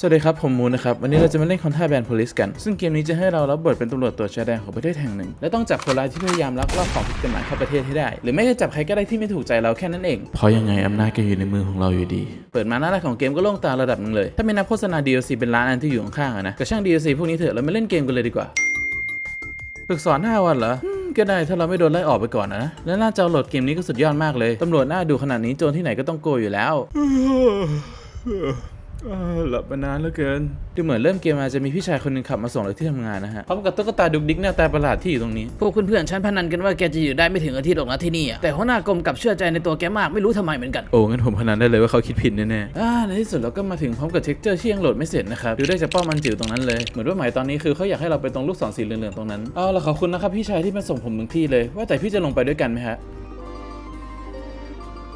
สวัสดีครับ ผมมูนนะครับ วันนี้เราจะมาเล่นคอนท่าแบนโพลิสกัน ซึ่งเกมนี้จะให้เรารับบทเป็นตำรวจตรวจชายแดนของประเทศแห่งหนึ่ง และต้องจับคนร้ายที่พยายามลักลอบของผิดกฎหมายเข้าประเทศให้ได้ หรือไม่ก็จับใครก็ได้ที่ไม่ถูกใจเราแค่นั้นเอง เพราะยังไงอำนาจก็อยู่ในมือของเราอยู่ดี เปิดมาหน้าแรกของเกมก็โล่งตาระดับหนึ่งเลย ถ้าไม่นับโฆษณา DLC เป็นล้านอันที่อยู่ข้างๆอะนะก็ช่าง DLC พวกนี้เถอะเรามาเล่นเกมกันเลยดีกว่าฝึกสอน5วันเหรออืมก็ได้ถ้าเราไม่โดนไล่ออกไปก่อนนะ และหน้าจอโหลดเกมนี้ก็สุดยอดมากเลยตำรวจหน้าดูขนาดนี้โจรที่ไหนก็ต้องโกยอยู่แล้ว หลับมานานเหลือเกิน ดูเหมือนเริ่มเกมมาจะมีพี่ชายคนหนึงขับมาส่งเราที่ทำงานนะฮะพร้อมกับตุ๊กตาดุกดิกหน้าตาประหลาดที่อยู่ตรงนี้ พวกเพื่อนๆฉันพนันกันว่าแกจะอยู่ได้ไม่ถึงอาทิตย์หรอกนะที่นี่อะแต่หัวหน้ากรมกลับเชื่อใจในตัวแกมากไม่รู้ทำไมเหมือนกัน โอ้งั้นผมพนันได้เลยว่าเขาคิดผิดแน่ๆอ่าในที่สุดเราก็มาถึงพร้อมกับเท็กเจอร์ที่ยังโหลดไม่เสร็จนะครับดูได้จากเป้ามันจิ๋วตรงนั้นเลยเหมือนว่าหมายตอนนี้คือเขาอยากให้เราไปตรงลูกศรสีเหลืองๆตรงนั้นเอาละขอบคุณนะครับพี่ชายที่มาส่งผมถึงที่เลย ว่าแต่พี่จะลงไปด้วยกันไหมฮะ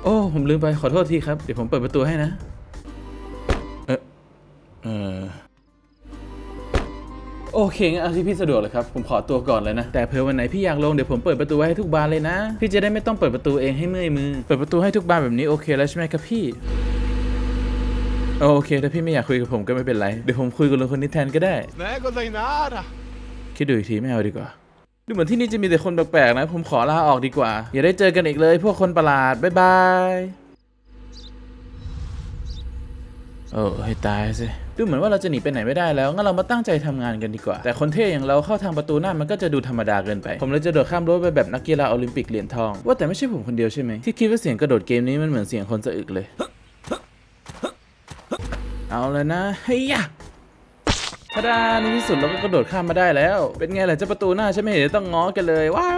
โอ้ผมลืมไปขอโทษทีครับเดี๋ยวผมเปิดประตูให้นะเออ เออโอเคงั้นเอาที่พี่สะดวกเลยครับ ผมขอตัวก่อนเลยนะ แต่เผื่อวันไหนพี่อยากลงเดี๋ยวผมเปิดประตูไว้ให้ทุกบานเลยนะ พี่จะได้ไม่ต้องเปิดประตูเองให้เมื่อยมือ เปิดประตูให้ทุกบานแบบนี้โอเคแล้วใช่ไหมครับพี่ โอเคถ้าพี่ไม่อยากคุยกับผมก็ไม่เป็นไร เดี๋ยวผมคุยกับลุงคนนี้แทนก็ได้ Nego da Inara. คิดดูอีกทีไม่เอาดีกว่า ดูเหมือนที่นี่จะมีแต่คนแปลกๆนะ ผมขอลาออกดีกว่า อย่าได้เจอกันอีกเลย พวกคนประหลาด บ๊ายบาย โอ้ให้ตายสิดูเหมือนว่าเราจะหนีไปไหนไม่ได้แล้ว งั้นเรามาตั้งใจทำงานกันดีกว่า แต่คนเท่อย่างเราเข้าทางประตูหน้ามันก็จะดูธรรมดาเกินไป ผมเลยจะโดดข้ามรั้วไปแบบนักกีฬาโอลิมปิกเหรียญทอง ว่าแต่ไม่ใช่ผมคนเดียวใช่ไหมที่คิดว่าเสียงกระโดดเกมนี้มันเหมือนเสียงคนสะอึกเลย เอาเลยนะเฮียทาดาในที่สุดเราก็กระโดดข้ามมาได้แล้ว เป็นไงล่ะเจ้าประตูหน้าฉันไม่เห็นต้องง้อกันเลยว้า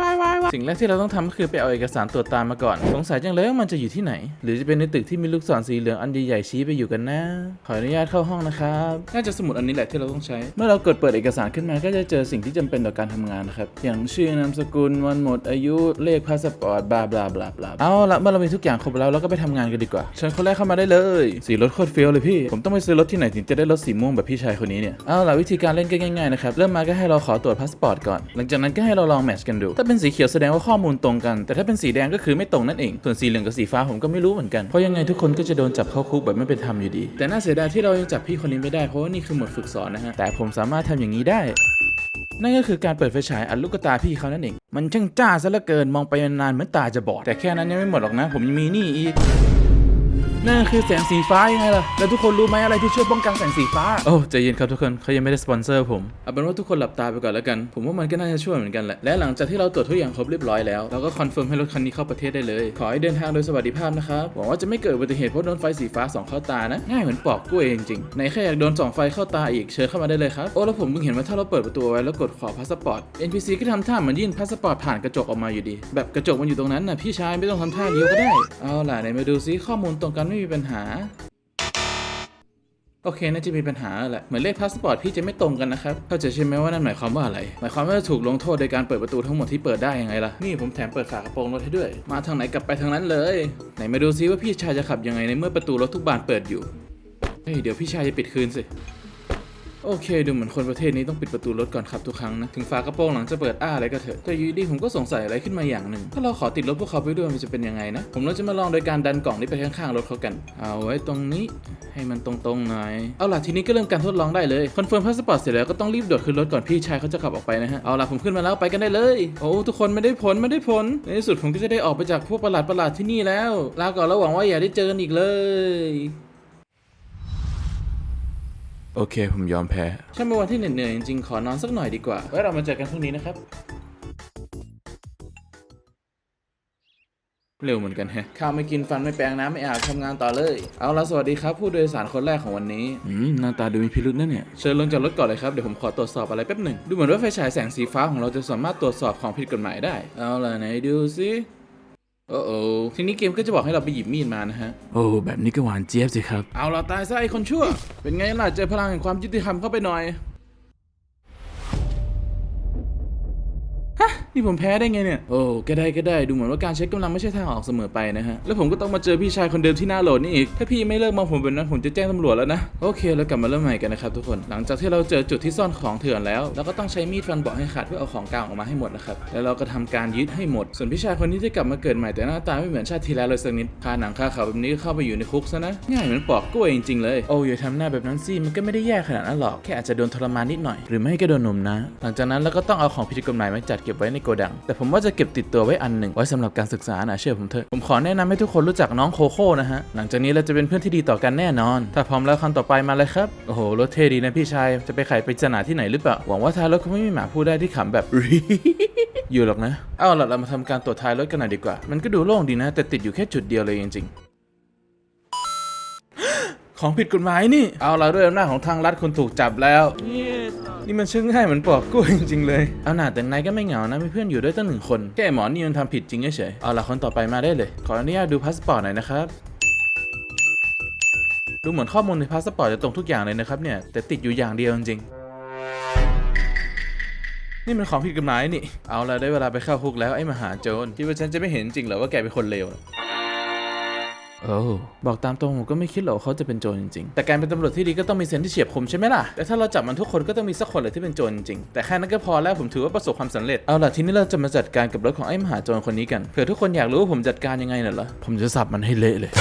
สิ่งแรกที่เราต้องทำก็คือไปเอาเอกสารตรวจตามมาก่อน สงสัยจังเลยว่ามันจะอยู่ที่ไหน หรือจะเป็นในตึกที่มีลูกศรสีเหลืองอันใหญ่ๆชี้ไปอยู่กันนะ ขออนุญาตเข้าห้องนะครับ น่าจะสมุดอันนี้แหละที่เราต้องใช้ เมื่อเรากดเปิดเอกสารขึ้นมาก็จะเจอสิ่งที่จำเป็นต่อการทำงานนะครับ อย่างชื่อนามสกุลวันหมดอายุเลขพาสปอร์ตบลาบลาบลาบลาเอาละเมื่อเรามีทุกอย่างครบแล้วเราก็ไปทำงานกันดีกว่าเชิญคนแรกเข้ามาได้เลย สีรถโคตรเฟี้ยวเลยพี่ ผมต้องไปซื้อรถที่ไหนถึงจะได้รถสีม่วงแบบพี่ชายคนนี้เนี่ยเอาล่ะวิธีการเล่นก็ง่ายๆนะครับเริ่มมาก็ให้เราขอตรวจพาสปอร์ตก่อน หลังจากนั้นก็ให้เราลองแมทช์กันดู ถ้าเป็นสีเขียวแสดดงว่าข้อมูลตรงกัน แต่ถ้าเป็นสีแดงก็คือไม่ตรงนั่นเอง ส่วนสีเหลืองกับสีฟ้าผมก็ไม่รู้เหมือนกัน เพราะยังไงทุกคนก็จะโดนจับเข้าคุกแบบไม่เป็นธรรมอยู่ดี แต่น่าเสียดายที่เรายังจับพี่คนนี้ไม่ได้ เพราะว่านี่คือหมดฝึกสอนนะฮะ แต่ผมสามารถทำอย่างนี้ได้ นั่นก็คือการเปิดไฟฉายอัดลูกตาพี่เขานั่นเอง มันช่างจ้าซะเหลือเกิน มองไปนานๆเหมือนตาจะบอด แต่แค่นั้นยังไม่หมดหรอกนะ ผมยังมีนี่อีก นั่นคือแสงสีฟ้ายังไงล่ะ แล้วทุกคนรู้ไหมอะไรที่ช่วยป้องกันแสงสีฟ้า โอ้ใจเย็นครับทุกคนเขายังไม่ได้สปอนเซอร์ผม เอาเป็นว่าทุกคนหลับตาไปก่อนแล้วกัน ผมว่ามันก็น่าจะช่วยเหมือนกันแหละ และหลังจากที่เราตรวจทุกอย่างครบเรียบร้อยแล้ว เราก็คอนเฟิร์มให้รถคันนี้เข้าประเทศได้เลย ขอให้เดินทางโดยสวัสดิภาพนะครับ หวังว่าจะไม่เกิดอุบัติเหตุเพราะโดนไฟสีฟ้าส่องเข้าตานะ ง่ายเหมือนปอกกล้วยจริงๆ ไหนใครอยากโดนส่องไฟเข้าตาอีกเชิญเข้ามาได้เลยครับ โอ้แล้วผมเพิ่งเห็นว่าถ้าเราเปิดประตูไว้แล้วกดขอพาสปอร์ต NPC ก็ทำท่าเหมือนยื่นพาสปอร์ตผ่านกระจกออกมาอยู่ดี แบบกระจกมันอยู่ตรงนั้นนะพี่ชายไม่ต้องทำท่าเลี้ยวก็ได้ เอาล่ะไหนมาดูซิข้อมูลตรงกันไม่มีปัญหา โอเคน่าจะมีปัญหาแหละเหมือนเลขพาสปอร์ตพี่จะไม่ตรงกันนะครับเข้าใจใช่ไหมว่านั่นหมายความว่าอะไร หมายความว่าจะถูกลงโทษโดยการเปิดประตูทั้งหมดที่เปิดได้ยังไงล่ะนี่ผมแถมเปิดฝากระโปรงรถให้ด้วย มาทางไหนกลับไปทางนั้นเลยไหนมาดูซิว่าพี่ชายจะขับยังไงในเมื่อประตูรถทุกบานเปิดอยู่เฮ้ยเดี๋ยวพี่ชายจะปิดคืนสิ โอเค ดูเหมือนคนประเทศนี้ต้องปิดประตูรถก่อนขับทุกครั้งนะ ถึงฝากระโปรงหลังจะเปิดอ้าอะไรก็เถอะ แต่ยูดีผมก็สงสัยอะไรขึ้นมาอย่างหนึ่ง ถ้าเราขอติดรถพวกเขาไปด้วยมันจะเป็นยังไงนะ ผมเราจะมาลองโดยการดันกล่องนี้ไปข้างๆรถเขากัน เอาไว้ตรงนี้ให้มันตรงๆหน่อย เอาล่ะทีนี้ก็เริ่มการทดลองได้เลย คอนเฟิร์มพาสปอร์ตเสร็จแล้วก็ต้องรีบโดดขึ้นรถก่อนพี่ชายเขาจะขับออกไปนะฮะ เอาล่ะผมขึ้นมาแล้วไปกันได้เลย โอ้ทุกคนไม่ได้ผลไม่ได้ผล ในที่สุดผมก็จะได้ออกไปจากพวกประหลาดประหลาดที่นี่แล้ว ลาก่อนแล้วหวังว่าอย่าได้เจอกันอีกเลย โอเค ผมยอมแพ้ ช่างเป็นวันที่เหนื่อยๆจริงๆขอนอนสักหน่อยดีกว่า ไว้เรามาเจอกันพรุ่งนี้นะครับ เร็วเหมือนกันแฮะ ข้าวไม่กินฟันไม่แปรงน้ำไม่อาบทำงานต่อเลย เอาละสวัสดีครับ ผู้โดยสารคนแรกของวันนี้ อืม หน้าตาดูมีพิรุษนะเนี่ย เชิญลงจากรถก่อนเลยครับ เดี๋ยวผมขอตรวจสอบอะไรแป๊บหนึ่ง ดูเหมือนว่าไฟฉายแสงสีฟ้าของเราจะสามารถตรวจสอบของผิดกฎหมายได้ เอาล่ะไหนดูสิ โอ้โอ้ทีนี้เกมก็จะบอกให้เราไปหยิบมีดมานะฮะ โอ้ แบบนี้ก็หวานเจี๊ยบสิครับ เอาเราตายซะไอ้คนชั่ว เป็นไงล่ะเจอพลังแห่งความยุติธรรมเข้าไปหน่อย ฮะ นี่ผมแพ้ได้ไงเนี่ย โอ้ก็ได้ก็ได้ดูเหมือนว่าการใช้กำลังไม่ใช่ทางออกเสมอไปนะฮะ แล้วผมก็ต้องมาเจอพี่ชายคนเดิมที่หน้าโหลดนี่อีก ถ้าพี่ไม่เลิกมองผมแบบนั้นผมจะแจ้งตำรวจแล้วนะ โอเค แล้วกลับมาเริ่มใหม่กันนะครับทุกคน หลังจากที่เราเจอจุดที่ซ่อนของเถื่อนแล้ว เราก็ต้องใช้มีดฟันเบาะให้ขาดเพื่อเอาของกลางออกมาให้หมดนะครับ แล้วเราก็ทำการยึดให้หมด ส่วนพี่ชายคนนี้ที่กลับมาเกิดใหม่แต่หน้าตาไม่เหมือนชาติที่แล้วเลยสักนิดคาหนังคาเขาแบบนี้เข้าไปอยู่ในคุกซะนะ ง่ายเหมือนปอกกล้วยจริงๆเลย โอ้ยทำหน้าแบบนั้นสิมันก็ไม่ได้แย่ขนาดนั้นหรอก แค่อาจจะโดนทรมานนิดหน่อย หรือไม่ก็โดนนมนะ หลังจากนั้นเราก็ต้องเอาของผิดกฎหมายมาจัดเก็บไว้ในโกดัง แต่ผมว่าจะเก็บติดตัวไว้อันหนึ่งไว้สำหรับการศึกษานะเชื่อผมเถอะผมขอแนะนำให้ทุกคนรู้จักน้องโคโค่นะฮะหลังจากนี้เราจะเป็นเพื่อนที่ดีต่อกันแน่นอน ถ้าพร้อมแล้วคำต่อไปมาเลยครับโอ้โหรถเท่ดีนะพี่ชายจะไปไขปริศนาที่ไหนหรือเปล่าหวังว่าท้ายรถคงไม่มีหมาพูดได้ที่ขำแบบอยู่หรอกนะเอาล่ะเรามาทำการตรวจท้ายรถกันหน่อยดีกว่า มันก็ดูโล่งดีนะ แต่ติดอยู่แค่จุดเดียวเลยจริงๆ ของผิดกฎหมายนี่ เอาล่ะด้วยอำนาจของทางรัฐคุณถูกจับแล้ว นี่มันชื่อง่ายเหมือนปอกกล้วยจริงๆเลย เอาหน่าแต่นายก็ไม่เหงานะมีเพื่อนอยู่ด้วยตั้งหนึ่งคน แค่ไอ้หมอนี่มันทำผิดจริงเฉยๆเอาล่ะคนต่อไปมาได้เลย ขออนุญาตดูพาสปอร์ตหน่อยนะครับ ดูเหมือนข้อมูลในพาสปอร์ตจะตรงทุกอย่างเลยนะครับเนี่ย แต่ติดอยู่อย่างเดียวจริงๆนี่มันของผิดกฎหมายนี่ เอาละได้เวลาไปเข้าคุกแล้วไอ้มหาโจรคิดว่าฉันจะไม่เห็นจริงเหรอว่าแกเป็นคนเลว โอ้บอกตามตรงผมก็ไม่คิดหรอกว่าเขาจะเป็นโจรจริงๆ แต่การเป็นตำรวจที่ดีก็ต้องมีเซนส์ที่เฉียบคมใช่ไหมล่ะ แต่ถ้าเราจับมันทุกคนก็ต้องมีสักคนเลยที่เป็นโจรจริงๆแต่แค่นั้นก็พอแล้วผมถือว่าประสบความสำเร็จ เอาล่ะทีนี้เราจะมาจัดการกับรถของไอ้มหาโจรคนนี้กัน เผื่อทุกคนอยากรู้ว่าผมจัดการยังไงน่ะเหรอ ผมจะสับมันให้เละเลย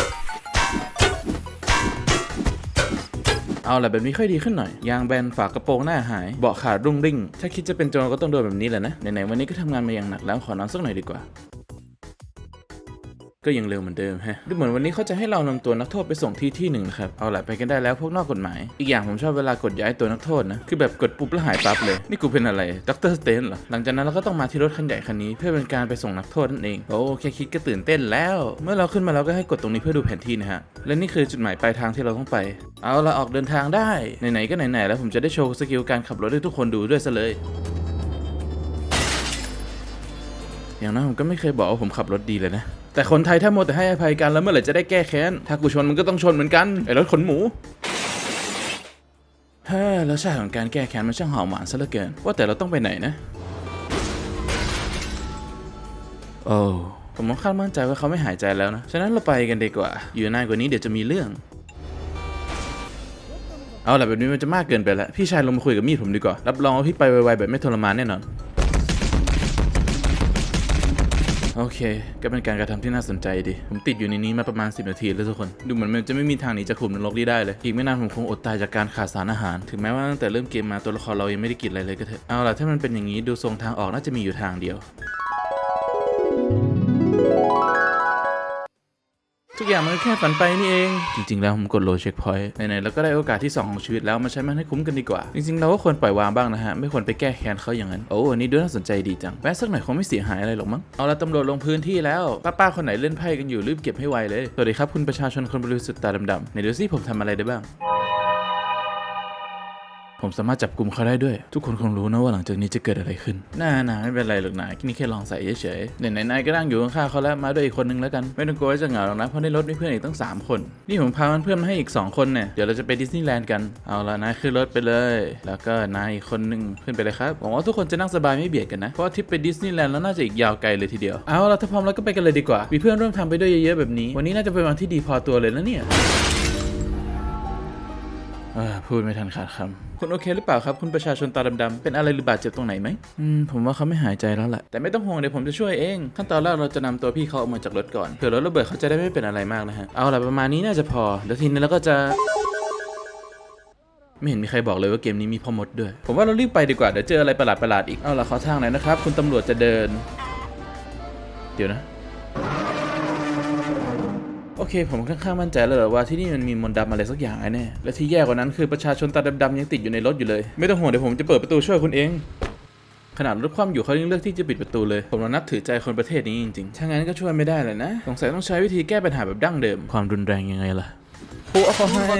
เอาล่ะแบบนี้ค่อยดีขึ้นหน่อย ยางแบนฝากระโปรงหน้าหาย เบาะขาดรุ่งริ่ง ถ้าคิดจะเป็นโจรก็ต้องโดนแบบนี้แหละนะ ไหนๆวันนี้ก็ทำงานมาอย่างหนักแล้วขอนอนสักหน่อยดีกว่า ก็ยังเร็วเหมือนเดิมฮะ ดูเหมือนวันนี้เขาจะให้เรานำตัวนักโทษไปส่งที่ที่หนึ่งนะครับ เอาละไปกันได้แล้วพวกนอกกฎหมาย อีกอย่างผมชอบเวลากดย้ายตัวนักโทษนะ คือแบบกดปุ๊บแล้วหายปั๊บเลย นี่กูเป็นอะไรด็อกเตอร์สเตนเหรอ หลังจากนั้นเราก็ต้องมาที่รถคันใหญ่คันนี้เพื่อเป็นการไปส่งนักโทษนั่นเอง โอ้แค่คิดก็ตื่นเต้นแล้ว เมื่อเราขึ้นมาเราก็ให้กดตรงนี้เพื่อดูแผนที่นะฮะ และนี่คือจุดหมายปลายทางที่เราต้องไป เอาละออกเดินทางได้ ไหนๆก็ไหนๆแล้วผมจะได้โชว์สกิลการขับรถให้ทุกคนดูด้วยซะเลยอย่างนั้นผมก็ไม่เคยบอกว่าผมขับรถดีเลยนะ แต่คนไทยถ้าโมวแต่ให้อภัยกันแล้วเมื่อไหร่จะได้แก้แค้น ถ้ากูชนมันก็ต้องชนเหมือนกันไอ้รถขนหมูเฮ้ยแล้วชาติของการแก้แค้นมันช่างหอมหวานซะเหลือเกิน ว่าแต่เราต้องไปไหนนะ โอ้ผมค่อนข้างมั่นใจว่าเขาไม่หายใจแล้วนะ ฉะนั้นเราไปกันดีกว่า อยู่นานกว่านี้เดี๋ยวจะมีเรื่อง เอาล่ะแบบนี้มันจะมากเกินไปแล้ว พี่ชายลงมาคุยกับมีดผมดีกว่า รับรองว่าพี่ไปไวๆแบบไม่ทรมานแน่นอน โอเค ก็เป็นการกระทำที่น่าสนใจดี ผมติดอยู่ในนี้มาประมาณ 10 นาทีแล้วทุกคน ดูเหมือนมันจะไม่มีทางหนีจากขุมนรกนี้ได้เลย อีกไม่นานผมคงอดตายจากการขาดสารอาหาร ถึงแม้ว่าตั้งแต่เริ่มเกมมาตัวละครเรายังไม่ได้กินอะไรเลยก็เถอะ เอาล่ะถ้ามันเป็นอย่างนี้ดูทรงทางออกน่าจะมีอยู่ทางเดียว ทุกอย่างมันแค่ฝันไปนี่เอง จริง ๆ แล้วผมกดโลเช็คพอยต์ไหนๆเราก็ได้โอกาสที่ 2 ของชีวิตแล้วมาใช้มันให้คุ้มกันดีกว่า จริง ๆ เราก็ควรปล่อยวางบ้างนะฮะ ไม่ควรไปแก้แค้นเขาอย่างนั้น โอ้อันนี้ดูน่าสนใจดีจัง แวะสักหน่อยคงไม่เสียหายอะไรหรอกมั้ง เอาละตำรวจลงพื้นที่แล้ว ป้าๆคนไหนเล่นไพ่กันอยู่รีบเก็บให้ไวเลย สวัสดีครับคุณประชาชนคนบริสุทธิ์ตาดำๆไหนดูซิผมทำอะไรได้บ้าง ผมสามารถจับกลุ่มเขาได้ด้วย ทุกคนคงรู้นะว่าหลังจากนี้จะเกิดอะไรขึ้น น่านาไม่เป็นไรหรอกนะนี่แค่ลองใส่เฉยๆไหนๆนายก็นั่งอยู่ข้างๆเขาแล้วมาด้วยอีกคนนึงแล้วกัน ไม่ต้องกลัวว่าจะเหงาหรอกนะเพราะในรถมีเพื่อนอีกตั้ง 3 คน นี่ผมพาเพื่อนมาให้อีก 2 คนเนี่ยเดี๋ยวเราจะไปดิสนีย์แลนด์กันเอาละนายขึ้นรถไปเลย แล้วก็นายอีกคนนึงขึ้นไปเลยครับหวังว่าทุกคนจะนั่งสบายไม่เบียดกันนะเพราะทริปไปดิสนีย์แลนด์แล้วน่าจะอีกยาวไกลเลยทีเดียวเอาละถ้าพร้อมแล้วก็ไปกันเลยดีกว่ามีเพื่อนร่วมทางไปด้วยเยอะๆแบบนี้ วันนี้น่าจะเป็นวันที่ดีพอตัวเลยนะเนี่ย พูดไม่ทันขาดคำคุณโอเคหรือเปล่าครับ คุณประชาชนตาดำๆ เป็นอะไรหรือบาดเจ็บตรงไหนไหมอืม ผมว่าเขาไม่หายใจแล้วแหละ แต่ไม่ต้องห่วงเดี๋ยวผมจะช่วยเอง ขั้นตอนแรกเราจะนำตัวพี่เขาออกมาจากรถก่อน เผื่อรถระเบิดเขาจะได้ไม่เป็นอะไรมากนะฮะ เอาล่ะประมาณนี้น่าจะพอ แล้วทีนี้เราก็จะไม่เห็นมีใครบอกเลยว่าเกมนี้มีพ่อมดด้วย ผมว่าเรารีบไปดีกว่า เดี๋ยวเจออะไรประหลาดๆอีก เอาล่ะขอทางหน่อยนะครับ คุณตำรวจจะเดิน เดี๋ยวนะ โอเค ผมค่อนข้างมั่นใจแล้วแหละว่าที่นี่มันมีมนต์ดำอะไรสักอย่างแน่ๆและที่แย่กว่านั้นคือประชาชนตาดำๆยังติดอยู่ในรถอยู่เลย ไม่ต้องห่วงเดี๋ยวผมจะเปิดประตูช่วยคุณเองขนาดรถคว่ำอยู่เขายังเลือกที่จะปิดประตูเลย ผมนับถือใจคนประเทศนี้จริงๆ ถ้างั้นก็ช่วยไม่ได้เลยนะ สงสัยต้องใช้วิธีแก้ปัญหาแบบดั้งเดิม ความรุนแรงยังไงล่ะโอ้เอาเขาให้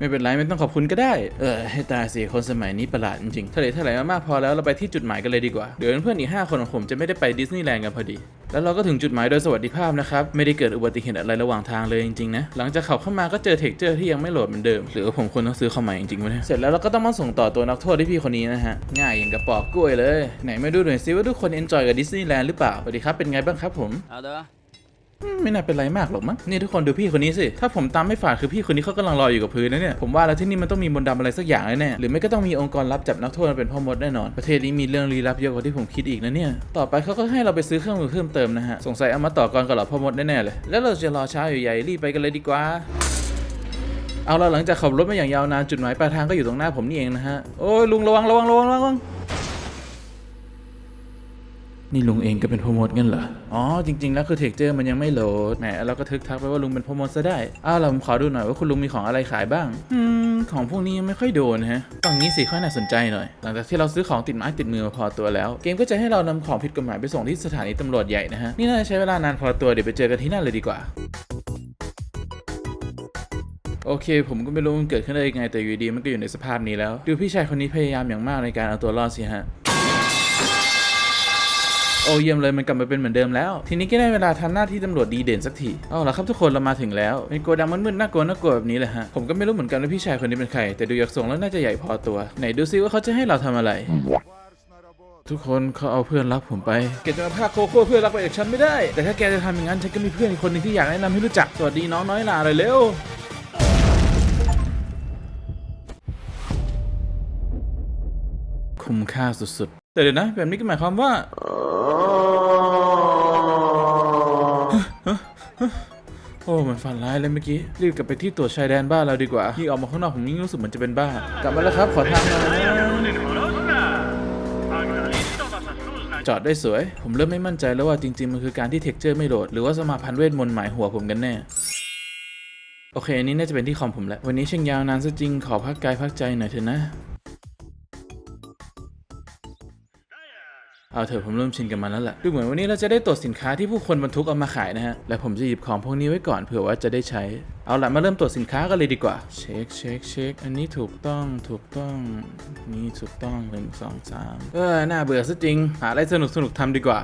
ไม่เป็นไรไม่ต้องขอบคุณก็ได้ เออให้ตายสิคนสมัยนี้ประหลาดจริงๆทะเลทลายมามากพอแล้วเราไปที่จุดหมายกันเลยดีกว่า เดี๋ยวเพื่อนอีก5คนของผมจะไม่ได้ไปดิสนีย์แลนด์กันพอดี แล้วเราก็ถึงจุดหมายโดยสวัสดิภาพนะครับ ไม่ได้เกิดอุบัติเหตุอะไรระหว่างทางเลยจริงๆนะ หลังจากขับเข้ามาก็เจอเทคเจอร์ที่ยังไม่โหลดเหมือนเดิม หรือว่าผมควรต้องซื้อเข้าใหมาจริงๆวะเนี่ยเสร็จแล้วเราก็ต้องมาส่งต่อตัวนักโทษที่พี่คนนี้นะฮะ ง่ายอย่างกระปอกกล้วยเลย ไหนมาดูหน่อยซิว่าทุกคนเอนจอยกับดิสนีย์แลนด์หรือเปล่าสวัสดีครับเป็นไงบ้างครับผม好的。อืม ไม่น่าเป็นไรมากหรอกมั้งนี่ทุกคนดูพี่คนนี้สิ ถ้าผมตามไม่ฝาดคือพี่คนนี้เขากำลังรอยอยู่กับพื้นนะเนี่ย ผมว่าแล้วที่นี่มันต้องมีมนต์ดำอะไรสักอย่างแน่หรือไม่ก็ต้องมีองค์กรลับจับนักโทษมาเป็นพ่อมดแน่นอน ประเทศนี้มีเรื่องลี้ลับเยอะกว่าที่ผมคิดอีกนะเนี่ย ต่อไปเขาก็ให้เราไปซื้อเครื่องมือเพิ่มเติมนะฮะ สงสัยเอามาต่อกรกับเหล่าพ่อมดแน่ๆเลย แล้วเราจะรอช้าอยู่ใหญ่รีบไปกันเลยดีกว่าเอาละหลังจากขับรถมาอย่างยาวนานจุดหมายปลายทางก็อยู่ตรงหน้าผมนี่เองนะฮะ โอ้ยลุงระวังระวังระวังระวัง นี่ลุงเองก็เป็นพ่อมดงั้นเหรอ อ๋อ จริง ๆ แล้วคือเทคเจอร์มันยังไม่โหลด แหมเราก็ทึกทักไปว่าลุงเป็นพ่อมดซะได้ อ้าวเราผมขอดูหน่อยว่าคุณลุงมีของอะไรขายบ้าง อืม ของพวกนี้ยังไม่ค่อยโดนฮะต้องนี้สิค่อยน่าสนใจหน่อย หลังจากที่เราซื้อของติดไม้ติดมือมาพอตัวแล้ว เกมก็จะให้เรานำของผิดกฎหมายไปส่งที่สถานีตำรวจใหญ่นะฮะ นี่น่าจะใช้เวลานานพอตัว เดี๋ยวไปเจอกันที่นั่นเลยดีกว่าโอเค ผมก็ไม่รู้มันเกิดขึ้นได้ยังไงแต่อยู่ดีมันก็อยู่ในสภาพนี้แล้ว ดูพี่ชายคนนี้พยายามอย่างมากในการเอาตัวรอดสิฮะ โอ้เยี่ยมเลยมันกลับมาเป็นเหมือนเดิมแล้ว ทีนี้ก็ได้เวลาทำหน้าที่ตำรวจดีเด่นสักทีเอาละครับทุกคนเรามาถึงแล้วเป็นโกดังมืดๆน่ากลัวน่ากลัวแบบนี้เลยฮะผมก็ไม่รู้เหมือนกันว่าพี่ชายคนนี้เป็นใคร แต่ดูจากทรงแล้วน่าจะใหญ่พอตัว ไหนดูซิว่าเขาจะให้เราทำอะไรทุกคนเขาเอาเพื่อนรักผมไป แกจะมาพาโคโค่เพื่อนรักไปจากฉันไม่ได้ แต่ถ้าแกจะทำอย่างนั้นฉันก็มีเพื่อนอีกคนหนึงที่อยากแนะนำให้รู้จัก สวัสดีน้องน้อยหนาเลยเร็วคุ้มค่าสุดๆ แต่เดี๋ยวนะ แบบนี้ก็หมายความว่า โอ้มันฝันร้ายเลยเมื่อกี้ รีบกลับไปที่ตรวจชายแดนบ้านเราดีกว่ายิ่ออกมาข้างนอกผมยิ่งรู้สึกเหมือนจะเป็นบ้า กลับมาแล้วครับ ขอทางหน่อยจอดได้สวย ผมเริ่มไม่มั่นใจแล้วว่าจริง ๆ มันคือการที่เท็กเจอร์ไม่โหลด หรือว่าสมาพันธ์เวทมนต์หมายหัวผมกันแน่โอเค อันนี้น่าจะเป็นที่คอมผมแล้ว วันนี้ช่างยาวนานซะจริง ขอพักกายพักใจหน่อยเถอะนะ เอาเถอะผมเริ่มชินกับมันแล้วแหละดูเหมือนวันนี้เราจะได้ตรวจสินค้าที่ผู้คนบรรทุกเอามาขายนะฮะ และผมจะหยิบของพวกนี้ไว้ก่อนเผื่อว่าจะได้ใช้ เอาละมาเริ่มตรวจสินค้ากันเลยดีกว่า เช็คเช็คเช็คอันนี้ถูกต้องถูกต้อง นี่ถูกต้องหนึ่งสองสามเออน่าเบื่อซะจริง หาอะไรสนุกสนุกทำดีกว่า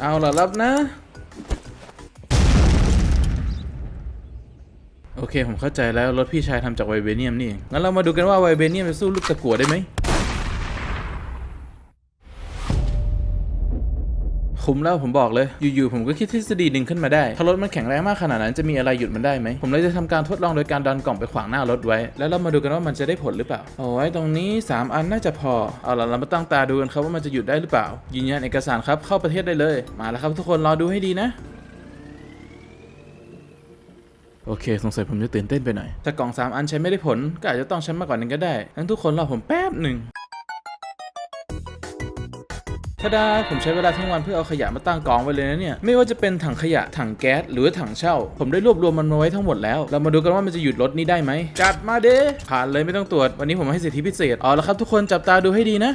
เอาละรับนะ โอเคผมเข้าใจแล้วรถพี่ชายทำจากไวเบเนียมนี่เองงั้นเรามาดูกันว่าไวเบเนียมจะสู้ลูกตะกั่วได้ไหม คุ้มแล้วผมบอกเลย อยู่ๆผมก็คิดทฤษฎีหนึ่งขึ้นมาได้ ถ้ารถมันแข็งแรงมากขนาดนั้นจะมีอะไรหยุดมันได้ไหม ผมเลยจะทำการทดลองโดยการดันกล่องไปขวางหน้ารถไว้ แล้วเรามาดูกันว่ามันจะได้ผลหรือเปล่าเอาไว้ตรงนี้ 3 อันน่าจะพอ เอาล่ะเรามาตั้งตาดูกันครับว่ามันจะหยุดได้หรือเปล่า ยืนยันเอกสารครับเข้าประเทศได้เลย มาแล้วครับทุกคนรอดูให้ดีนะโอเค สงสัยผมจะตื่นเต้นไปหน่อย ถ้ากล่อง 3 อันใช้ไม่ได้ผล ก็อาจจะต้องใช้มากกว่านั้นก็ได้งั้นทุกคนรอผมแป๊บหนึ่ง ทาดาผมใช้เวลาทั้งวันเพื่อเอาขยะมาตั้งกองไว้เลยนะเนี่ย ไม่ว่าจะเป็นถังขยะ ถังแก๊ส หรือถังเช่า ผมได้รวบรวมมันมาไว้ทั้งหมดแล้ว เรามาดูกันว่ามันจะหยุดรถนี้ได้ไหม จัดมาเด้ผ่านเลยไม่ต้องตรวจ วันนี้ผมให้สิทธิพิเศษ เอาละครับทุกคนจับตาดูให้ดีนะ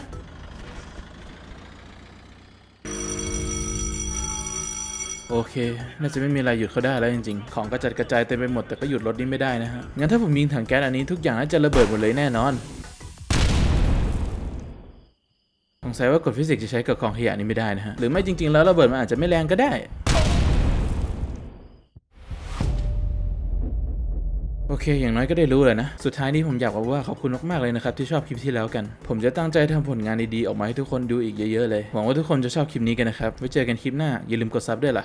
โอเค น่าจะไม่มีอะไรหยุดเขาได้แล้วจริงๆ ของกระจัดกระจายเต็มไปหมดแต่ก็หยุดรถนี้ไม่ได้นะฮะ งั้นถ้าผมยิงถังแก๊สอันนี้ทุกอย่างน่าจะระเบิดหมดเลยแน่นอน สงสัยว่ากฎฟิสิกส์จะใช้กับกองขยะนี้ไม่ได้นะฮะ หรือไม่จริง ๆ แล้วระเบิดมันอาจจะไม่แรงก็ได้ โอเค อย่างน้อยก็ได้รู้เลยนะ สุดท้ายนี้ผมอยากบอกว่าขอบคุณมากๆเลยนะครับ ที่ชอบคลิปที่แล้วกัน ผมจะตั้งใจทำผลงานดีๆ ออกมาให้ทุกคนดูอีกเยอะๆเลย หวังว่าทุกคนจะชอบคลิปนี้กันนะครับ ไว้เจอกันคลิปหน้าอย่าลืมกดซับด้วยล่ะ